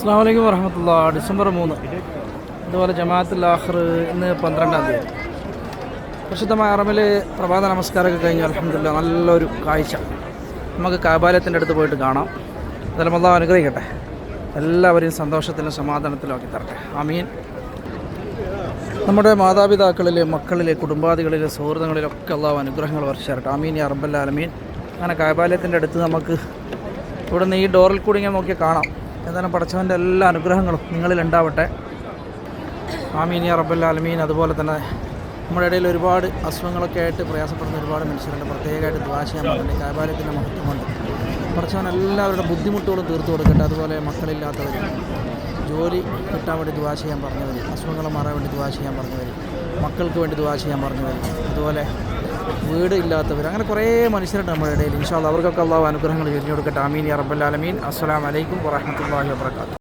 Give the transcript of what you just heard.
അസ്സാം വലൈക്കും വറഹമത്തുള്ള. ഡിസംബർ മൂന്ന്. അതുപോലെ ജമാഅത്തുൽ ആഖിർ ഇന്ന് പന്ത്രണ്ടാം തീയതി. പ്രശുദ്ധമായ അറമിൽ പ്രഭാത നമസ്കാരമൊക്കെ കഴിഞ്ഞു. അലഹമില്ല നല്ലൊരു കാഴ്ച. നമുക്ക് കാബാലയത്തിന്റെ അടുത്ത് പോയിട്ട് കാണാം. അതെല്ലാം അള്ളാഹ് അനുഗ്രഹിക്കട്ടെ. എല്ലാവരെയും സന്തോഷത്തിലും സമാധാനത്തിലും ആക്കി തരട്ടെ. അമീൻ നമ്മുടെ മാതാപിതാക്കളിലെ മക്കളിലെ കുടുംബാദികളിലെ സുഹൃത്തുക്കളിലൊക്കെ അള്ളാഹ് അനുഗ്രഹങ്ങൾ വർഷിച്ചിരട്ടെ. അമീൻ അറബല്ല അലമീൻ അങ്ങനെ കാബാലയത്തിന്റെ അടുത്ത് നമുക്ക് ഇവിടുന്ന് ഈ ഡോറിൽ കൂടി ഇങ്ങനെ നോക്കിയാൽ കാണാം. ഏതായാലും പടച്ചവന്റെ എല്ലാ അനുഗ്രഹങ്ങളും നിങ്ങളിൽ ഉണ്ടാവട്ടെ. ആമീൻ യാ റബ്ബൽ ആലമീൻ. അതുപോലെ തന്നെ നമ്മുടെ ഇടയിൽ ഒരുപാട് അസുഖങ്ങളൊക്കെ ആയിട്ട് പ്രയാസപ്പെടുന്ന ഒരുപാട് മനുഷ്യരുണ്ട്. പ്രത്യേകമായിട്ട് ദ്വാ ചെയ്യാൻ പറഞ്ഞിട്ട് കാബാലയത്തിന്റെ മഹത്വം കൊണ്ട് പടച്ചവൻ എല്ലാവരുടെ ബുദ്ധിമുട്ടുകളും തീർത്തു കൊടുക്കട്ടെ. അതുപോലെ മക്കളില്ലാത്തവർ ജോലി കിട്ടാൻ വേണ്ടി ദ്വാ ചെയ്യാൻ പറഞ്ഞവർ അസുഖങ്ങൾ മാറാൻ വേണ്ടി ദ്വാ ചെയ്യാൻ പറഞ്ഞവർ മക്കൾക്ക് വേണ്ടി ദ്വാ ചെയ്യാൻ പറഞ്ഞവർ അതുപോലെ വീട് ഇല്ലാത്തവർ അങ്ങനെ കുറേ മനുഷ്യരുണ്ട് നമ്മുടെ ഇടയിൽ. ഇൻഷാല്ല അവർക്കൊക്കെ അള്ളാഹു അനുഗ്രഹങ്ങൾ ചൊരിഞ്ഞു കൊടുക്കട്ടെ. റബ്ബൽ ആലമീൻ. അസ്സലാമു അലൈക്കും വറഹ്മത്തുള്ളാഹി വബറകാതുഹു.